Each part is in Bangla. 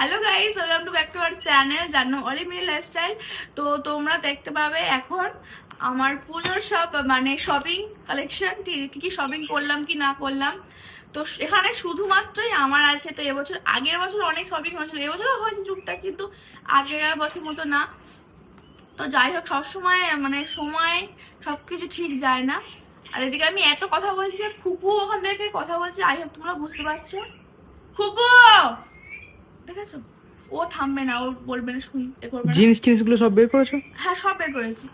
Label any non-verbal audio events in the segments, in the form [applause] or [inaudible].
Hello guys welcome to back to our channel জানো অলি মিনি লাইফস্টাইল তো তোমরা দেখতে পাবে এখন আমার পুজোর সব মানে শপিং কালেকশন কি, কী শপিং করলাম, কি না করলাম। তো এখানে শুধুমাত্রই আমার আছে, তো এবছর, আগের বছর অনেক শপিং হয়েছিল। এবছরও হয়নি টুকটা কিন্তু আগের বছর মতো না। তো যাই হোক, সবসময় মানে সময় সব কিছু ঠিক যায় না। আর এদিকে আমি এত কথা বলছি ফুপু ওখান থেকে কথা বলছে আই হোক, তোমরা বুঝতে পারছ। ফুপু দেখেছ? ও থামবে না ও বলবে না শুন এ করবে জিন্স টিন্সগুলো সব বের করেছ? হ্যাঁ সব বের করেছি।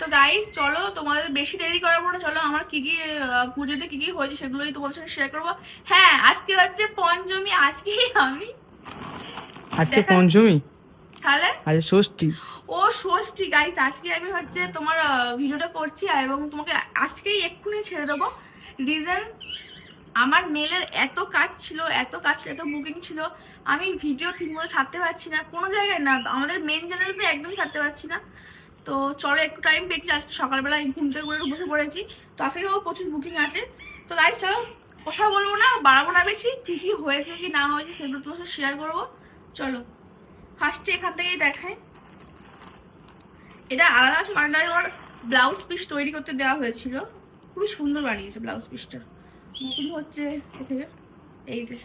তো গাইস চলো তোমাদের বেশি দেরি করাবো না চলো আমার কি কি পুজোতে কি কি হয়েছে সেগুলোই তোমাদের শেয়ার করব। হ্যাঁ আজকে হচ্ছে পঞ্চমী আজকেই আমি আজকে পঞ্চমী? তাহলে? ষষ্ঠী। ও ষষ্ঠী গাইস আজকে আমি হচ্ছে তোমার ভিডিওটা করছি এবং তোমাকে আজকেই এক্ষুনি ছেড়ে দেবো। রিজন আমার নেলের এত কাজ ছিল, এত কাজ ছিল, এত বুকিং ছিল, আমি ভিডিও ঠিকমতো ছাড়তে পারছি না। কোনো জায়গায় না, আমাদের মেন চ্যানেলতে একদম ছাড়তে পারছি না। তো চলো একটু টাইম পেয়েছি আজকে সকালবেলা ঘুম থেকে উঠে বসে পড়েছি। তো আজকে প্রচুর বুকিং আছে। তো তাই চলো কথা বলব না, বাড়াবো না বেশি, কি কি হয়েছে, কি না হয়েছে সেগুলো তোমার সাথে শেয়ার করব। চলো ফার্স্টে এখান থেকেই দেখায় এটা আলাদা আছে মানে ব্লাউজ পিস তৈরি করতে দেওয়া হয়েছিল। খুবই সুন্দর বানিয়েছে ব্লাউজ পিসটা নতুন হচ্ছে এই যে।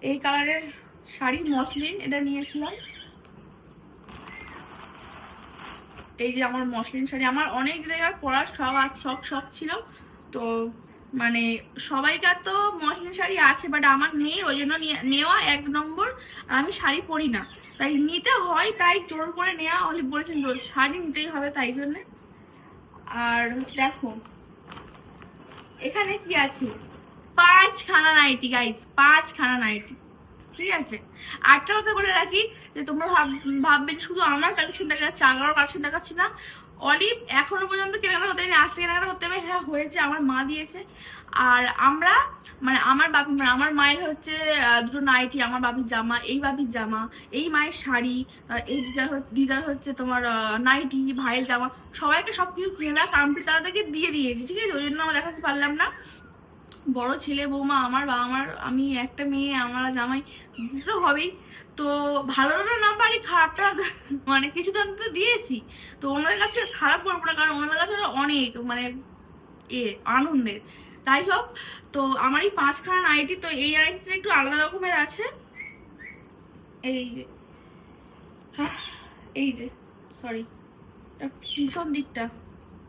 এই কালারের শাড়ি মসলিন এটা নিয়েছিলাম। এই যে আমার মসলিন শাড়ি। আমার অনেক জায়গার পরার শখ আর শখ শখ ছিল। তো মানে সবাইকার তো মসলিন শাড়ি আছে বাট আমার নেই ওই জন্য নিয়ে- নেওয়া এক নম্বর। আমি শাড়ি পরি না। তাই নিতে হয়, তাই জোর করে নেওয়া। অনেক বলেছেন শাড়ি নিতেই হবে তাই জন্যে। আর দেখো এখানে কি আছে? পাঁচ খানা নাইটি গাইস পাঁচ খানা নাইটি। ঠিক আছে? আটটা কথা বলে রাখি যে তোমরা ভাব, ভাববে শুধু আমার কালেকশন দেখা যাচ্ছে আমারও কালেকশন দেখাচ্ছি না। অলিভ এখনও পর্যন্ত কেনাকাটা হতে আজকে কেনাকাটা করতে হবে হ্যাঁ হয়েছে, আমার মা দিয়েছে। আর আমরা মানে আমার বাপি মানে আমার মায়ের হচ্ছে দুটো নাইটি, আমার বাপির জামা, এই বাপির জামা, এই মায়ের শাড়ি এই দিদার দিদার হচ্ছে তোমার নাইটি, ভাইয়ের জামা, সবাইকে সব কিছু কেনা কমপ্লিট তাদেরকে দিয়ে দিয়েছি, ঠিক আছে? ওই জন্য আমরা দেখাতে পারলাম না। বড় ছেলে বৌমা আমার বা আমার আমি একটা মেয়ে আমার জামাই তো হবেই। তো ভালোটা না পারি খারাপটা [laughs] মানে কিছু তো অন্তত দিয়েছি। তো ওনাদের কাছে খারাপ করব না কারণ ওনাদের কাছে অনেক মানে এ আনন্দের। তাই হোক তো আমার এই পাঁচখানা নাইটি তো এই নাইটিটা একটু আলাদা রকমের আছে। এই যে হ্যাঁ, এই যে সরি পিছন দিকটা।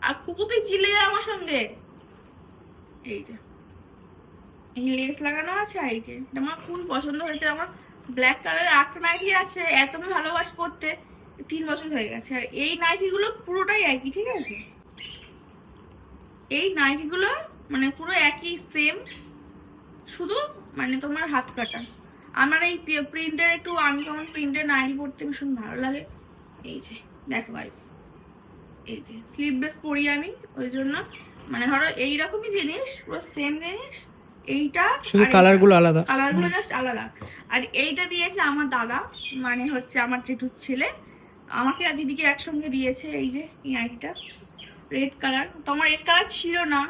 আর কুকুরই চিলে যায় আমার সঙ্গে। এই যে। লেস লাগানো আছে আর এই যে আমার খুবই পছন্দ হয়েছে। আমার ব্ল্যাক কালারের একটা নাইটি আছে, এত আমি ভালোবাসি পড়তে তিন বছর হয়ে গেছে। আর এই নাইটিগুলো পুরোটাই একই, ঠিক আছে? এই নাইটিগুলো মানে পুরো একই সেম শুধু মানে তোমার হাত কাটা। আমার এই প্রিন্টের একটু, আমি আনকমন প্রিন্টের নাইটি পড়তে ভীষণ ভালো লাগে। এই যে, দেখো গাইস এই যে স্লিভলেস পরি আমি, ওই জন্য। মানে ধরো এইরকমই জিনিস, পুরো সেম জিনিস এইটা শুধু কালারগুলো আলাদা। কালারগুলো জাস্ট আলাদা। আর এইটা দিয়েছে আমার দাদা মানে হচ্ছে আমার জেঠুর ছেলে। আমাকে আর দিদিকে একসঙ্গে দিয়েছে এই যে এই আইডিটা রেড কালার তো আমার রেড কালার ছিল না।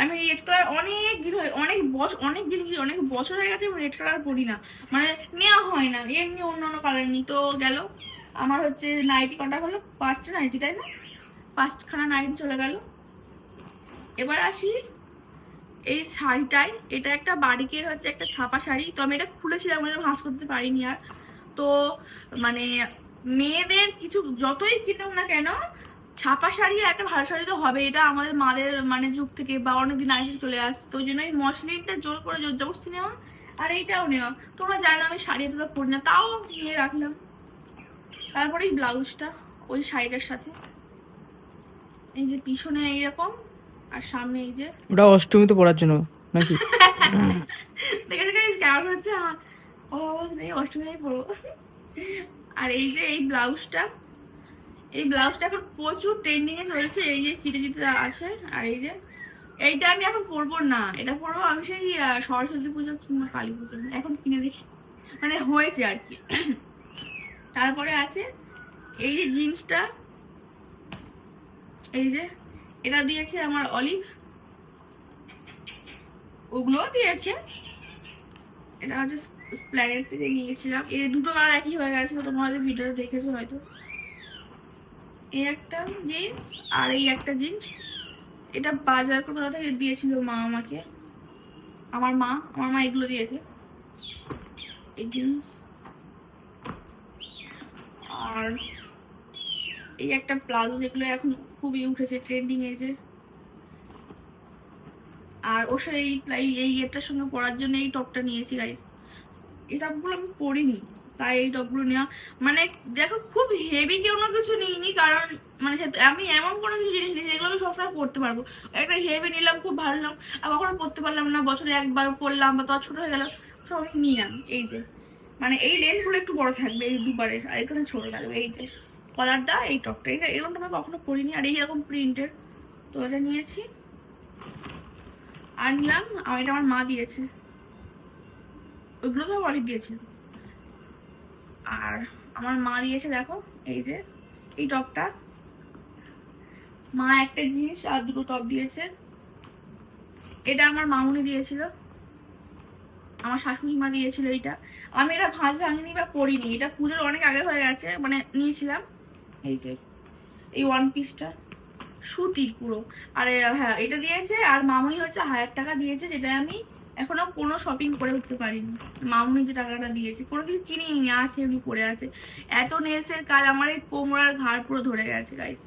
আমি রেড কালার অনেক দিন হয়ে অনেক বছর অনেক দিন অনেক বছর হয়ে গেছে আমি রেড কালার পরি না। মানে নেওয়া হয় না। এমনি অন্য অন্য কালার তো গেল। আমার হচ্ছে নাইটি কটা হলো। পাঁচটা নাইটি তাই না? পাঁচখানা নাইটি চলে গেল। এবার আসি এই শাড়িটাই, এটা একটা বাড়িকের হচ্ছে একটা ছাপা শাড়ি। তো আমি এটা খুলেছিলাম আমি ভাঁজ করতে পারিনি আর। তো মানে মেয়েদের কিছু যতই কিনুক না কেন, ছাপা শাড়ি আর একটা ভালো শাড়ি তো হবে। এটা আমাদের মাদের মানে যুগ থেকে বা অনেকদিন আগে চলে আসছে। তো ওই জন্য এই মশলিনটা জোর করে জোর জবরদস্তি নেওয়া আর এইটাও নেওয়া। তোমরা জানো আমি শাড়ি এতটা পরি না, তাও নিয়ে রাখলাম। তারপরে এই ব্লাউজটা, ওই শাড়িটার সাথে। এই যে পিছনে এইরকম আর সামনে এই যে ওটা অষ্টমীতে পড়ার জন্য নাকি? [laughs] দেখে দেখে কেমন হচ্ছে? আ- ও নেই অষ্টমীই পড়ব। আর এই যে এই ব্লাউজটা এই ব্লাউজটা এখন প্রচুর ট্রেন্ডিং এ চলছে এই যে ফিতে জিতে আছে আর এই যে এইটা আমি এখন পরবো না এটা পরবো আমি সেই সরস্বতী পুজো কিংবা কালী পুজো এখন কিনে দেখি। মানে হয়েছে আর কি। তারপরে আছে এই যে জিন্সটা এই যে এটা দিয়েছে আমার অলিভ। ওগুলোও দিয়েছে। এটা হচ্ছে স্প্ল্যানেট থেকে নিয়েছিলাম। এ দুটো আর একই হয়ে গেছে তোমরা হয়তো ভিডিওতে দেখেছ হয়তো। এই একটা জিন্স আর এই একটা জিন্স। এটা বাজার কোথা থেকে দিয়েছিল মা আমাকে? আমার মা আমার মা এগুলো দিয়েছে। এই জিন্স। আর এই একটা প্লাজো যেগুলো এখন খুবই উঠেছে ট্রেন্ডিং এ যে। আর ওর সাথে এই এই এটার সঙ্গে পরার জন্য এই টপটা নিয়েছি গাইস এই টপগুলো আমি পরিনি, তাই এই টপগুলো নেওয়া মানে দেখো খুব হেভি কেউ না কিছু নিইনি, কারণ মানে আমি এমন কোনো কিছু জিনিস নিই যেগুলো আমি সবসময় পড়তে পারব। একটা হেভি নিলাম, খুব ভালো নিলাম, আর কখনো পড়তে পারলাম না, বছরে একবার পড়লাম বা তোমার ছোটো হয়ে গেল সব আমি নিলাম, এই যে। মানে এই লেন্সগুলো একটু বড় থাকবে, এই দুবারের, আর এখানে ছোট থাকবে, এই যে। কলারটা, এই টপটা, এটা এরকমটা আমি কখনো পরিনি, আর এই এরকম প্রিন্টের। তো এটা নিয়েছি। আর নিলাম, আর এটা আমার মা দিয়েছে। ওইগুলো তো অনেক দিয়েছিল আর আমার মা দিয়েছে, দেখো, এই যে, এই টপটা। মা একটা জিনিস আর দুটো টপ দিয়েছে। এটা আমার মামুনি দিয়েছিল। আমার শাশুড়ি মা দিয়েছিল এটা আমি এটা ভাঁজ ভাঙিনি বা পরিনি। এটা পুজোর অনেক আগে হয়ে গেছে মানে নিয়েছিলাম। এই যে এই ওয়ান পিসটা সুতির পুরো। আর হ্যাঁ এটা দিয়েছে আর মামুনি হচ্ছে হাজার টাকা দিয়েছে যেটা আমি এখনও কোনো শপিং করে উঠতে পারিনি। মামুনি যে টাকাটা দিয়েছে কোনো কিছু কিনিনি আছে এমনি পড়ে আছে। এত নেলসের কাজ আমার এই কোমরার ঘাড় পুরো ধরে গেছে গাইস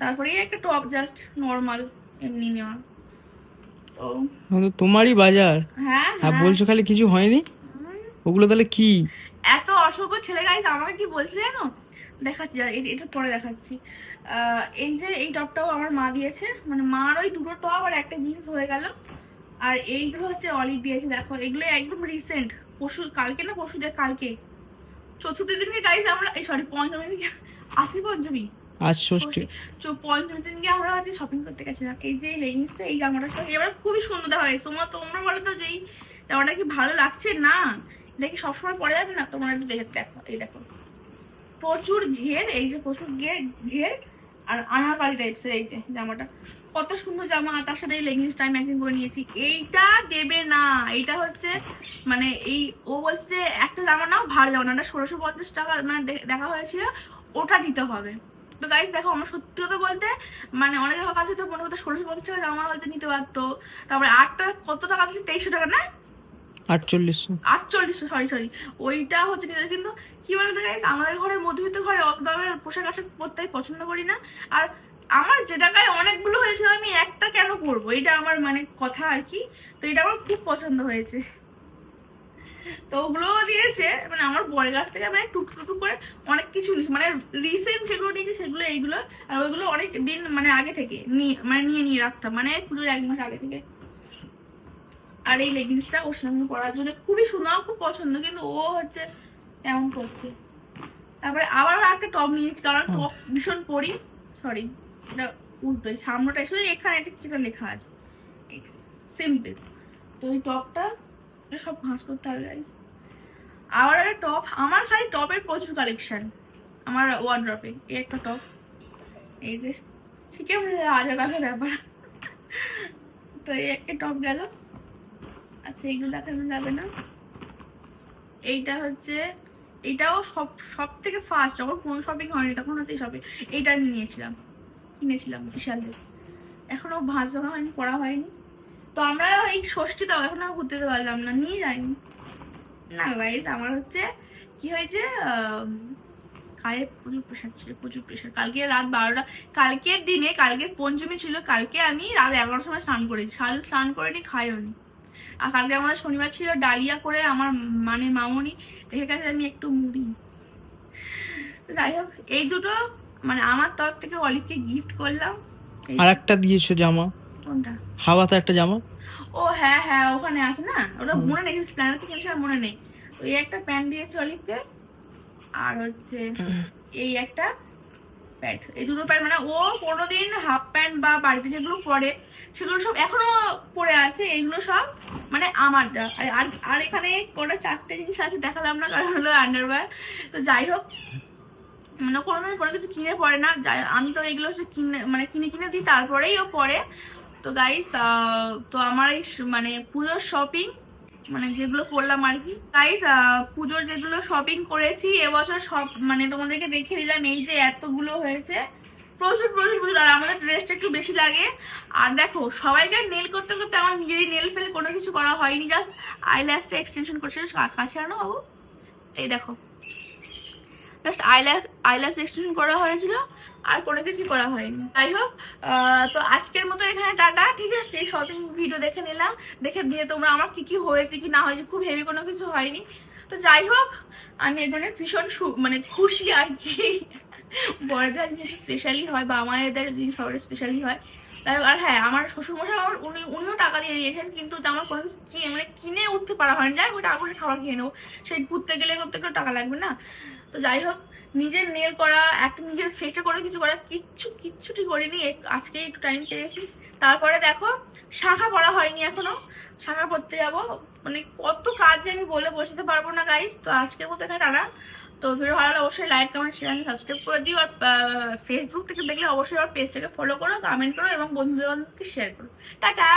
তারপরে একটা টপ জাস্ট নর্মাল এমনি নেওয়া। তো তোমারই বাজার। হ্যাঁ হ্যাঁ। বলছো খালি কিছু হয়নি? ওগুলো তাহলে কি? এত অসভ্য ছেলে গাইজ আমাকে কি বলছে জানো? দেখাচ্ছি এটা পরে দেখাচ্ছি। আহ, এই যে এই টপটাও আমার মা দিয়েছে মানে মার ওই দুটো টপ আর একটা জিন্স হয়ে গেল। আর এইগুলো হচ্ছে অলিভ দিয়েছে দেখো। এগুলো একদম রিসেন্ট পশু কালকে না পরশু দেখ কালকে। চতুর্থ দিনকে গাইজ আমরা এই সরি পঞ্চমী দিনকে আছে পঞ্চমী। আজ ষষ্ঠী। তো পঞ্চমী দিনকে আমরা শপিং করতে গেছিলাম। এই যে লেগিংসটা এই জামাটা এবার খুবই সুন্দর হয় তোমরা তোমরা বলো তো যে এই জামাটা কি ভালো লাগছে? না। এটা কি সবসময় পরে যাবে? না তোমরা একটু দেখে দেখো এই দেখো। প্রচুর ঘের, এই যে প্রচুর ঘের ঘের আর আনাকারি টাইপসের এই যে জামাটা। কত সুন্দর জামা তার সাথে এই লেগিংসটা আমি ম্যাচিং করে নিয়েছি। এইটা দেবে না, এইটা হচ্ছে মানে এই, ও বলছে যে একটা জামা নাও, ভালো জামা না ষোলোশো পঞ্চাশ টাকা মানে দেখা হয়েছিল, ওটা দিতে হবে। তো গাইস দেখো, আমার সত্যি কথা বলতে মানে অনেকের কাছে তো মনে হতো ষোলোশো পঞ্চাশ টাকা জামা হচ্ছে নিতে পারতো। তারপরে আটটা, কত টাকা? তেইশশো টাকা না? আটচল্লিশশো। সরি সরি ওইটা হচ্ছে নিতে কিন্তু কি বলতো গাইস আমাদের ঘরে, মধ্যবিত্ত ঘরে অত দামের পোশাক আশাক পরতে পছন্দ করি না। আর আমার যে টাকায় অনেকগুলো হয়েছিল, আমি একটা কেন পরবো? এটা আমার মানে কথা আর কি। তো এটা আমার খুব পছন্দ হয়েছে। তো ওগুলোও দিয়েছে মানে আমার বরের কাছ থেকে মানে টুকটু টুকটু করে অনেক কিছু মানে রিসেন্ট যেগুলো নিয়েছি, সেগুলো এইগুলো, আর ওইগুলো অনেক দিন মানে আগে থেকে নিয়ে মানে নিয়ে নিয়ে রাখতাম। মানে পুজোর এক মাস আগে থেকে। আর এই লেগিংসটা ওর সঙ্গে পরার জন্য খুবই সুন্দর খুব পছন্দ কিন্তু ও হচ্ছে এমন করছে। তারপরে আবার একটা টপ নিয়েছি কারণ টপ ভীষণ পরি সরি এটা উল্টো এই সামনেটা শুধু এখানে একটা কিছু লেখা আছে সিম্পল তো ওই টপটা সব ভাঁজ করতে হবে গাইস আবার একটা টপ আমার খালি টপের প্রচুর কালেকশন আমার ওয়ার্ড্রপে এই একটা টপ এই যে শিখে আজা কাছে ব্যাপার। তো এই একটা টপ গেল। আচ্ছা এইগুলো দেখানো যাবে না। এইটা হচ্ছে এইটাও সব সব থেকে ফার্স্ট যখন কোনো শপিং হয়নি তখন হচ্ছে শপিং এইটা আমি নিয়েছিলাম, কিনেছিলাম বিশাল থেকে এখনও ভাঁজ হয়নি, পড়া হয়নি। তো আমরা এই ষষ্ঠীটাও এখনও ঘুরতে যেতে পারলাম না, নিয়ে যাইনি। না গাইজ আমার হচ্ছে কি হয়েছে কালে প্রচুর প্রেশার ছিল, প্রচুর প্রেশার কালকে রাত বারোটা, কালকের দিনে কালকে পঞ্চমী ছিল, কালকে আমি রাত এগারোটার সময় স্নান করেছি। সারাদিন স্নান করিনি খাইও নি আর কালকে আমাদের শনিবার ছিল ডালিয়া করে আমার মানে মামনি রেখে গেছে আমি একটু মুড়ি যাই হোক এই দুটো মানে আমার তরফ থেকে অলিভকে গিফট করলাম। আর একটা দিয়েছ জামা? কোনটা? হাওয়াতে একটা জামা? ও হ্যাঁ হ্যাঁ ওখানে আছে না? ওটা মনে নেই প্ল্যানের থেকে কিনেছিলাম মনে নেই। ওই একটা প্যান্ট দিয়েছে অলিভকে আর হচ্ছে এই একটা প্যান্ট এই দুটো প্যান্ট মানে ও কোনোদিন হাফ প্যান্ট বা বাড়িতে যেগুলো পরে, সেগুলো সব এখনও পরে আছে, এইগুলো সব মানে আমার আর আর- এখানে কোটা চারটে জিনিস আছে দেখালাম না, কারণ হলো আন্ডারওয়্যার তো যাই হোক মানে কোনোদিন কোনো কিছু কিনে পড়ে না আমি তো এগুলো হচ্ছে কিনে মানে কিনে কিনে দিই, তারপরেই ও পরে। তো গাইস তো আমার এই মানে পুরো শপিং মানে যেগুলো করলাম আর কি। গাইস পুজোর যেগুলো শপিং করেছি, এবছর সব মানে তোমাদেরকে দেখে দিলাম, এই যে এতগুলো হয়েছে। প্রচুর প্রচুর প্রচুর আর আমাদের ড্রেসটা একটু বেশি লাগে। আর দেখো, সবাইকে নেল করতে করতে আমার নিজেরই নেল ফেল কোনো কিছু করা হয়নি জাস্ট আইল্যাশটা এক্সটেনশন করছে। কাছে আনো বাবু। এই দেখো। জাস্ট আইল্যাশ আইল্যাশ এক্সটেনশন করা হয়েছিল। আর কোনো কিছু করা হয়নি। যাই হোক তো আজকের মতো এখানে টাটা, ঠিক আছে? শপিং ভিডিও দেখে নিলাম। দেখে দিয়ে তোমরা আমার কি কি হয়েছে, কি না হয়েছে, খুব হেভি কোনো কিছু হয়নি। তো যাই হোক আমি এখানে ভীষণ মানে খুশি আর কি। বড়দের যেহেতু স্পেশালি হয় বা আমাদের জিনিস সবার স্পেশালি হয়। তাই আর হ্যাঁ আমার শ্বশুরমশাই আমার, উনি, উনিও টাকা দিয়ে দিয়েছেন, কিন্তু আমার কোনো কিছু মানে কিনে উঠতে পারা হয়নি। যাই ওই টাকা করে খাবার খেয়ে নেব। সেই ঘুরতে গেলে করতে গেলে টাকা লাগবে না। তো যাই হোক নিজের নেল করা, একটা নিজের ফেসটা করে কিছু করা, কিচ্ছু, কিচ্ছুটি করিনি। আজকে একটু টাইম পেয়েছি। তারপরে দেখো, শাখা পড়া হয়নি এখনও। শাখা পড়তে যাব। মানে কত কাজ আমি বলে বসাতে পারব না গাইস তো আজকের মতো এখানে টানা তো ভিডিও ভালো লাগলে অবশ্যই লাইক কমেন্ট শেয়ার সাবস্ক্রাইব করে দিও। আর ফেসবুক থেকে দেখলে অবশ্যই আমার পেজটাকে ফলো করো কমেন্ট করো, এবং বন্ধু বান্ধবকে শেয়ার করো। টাটা!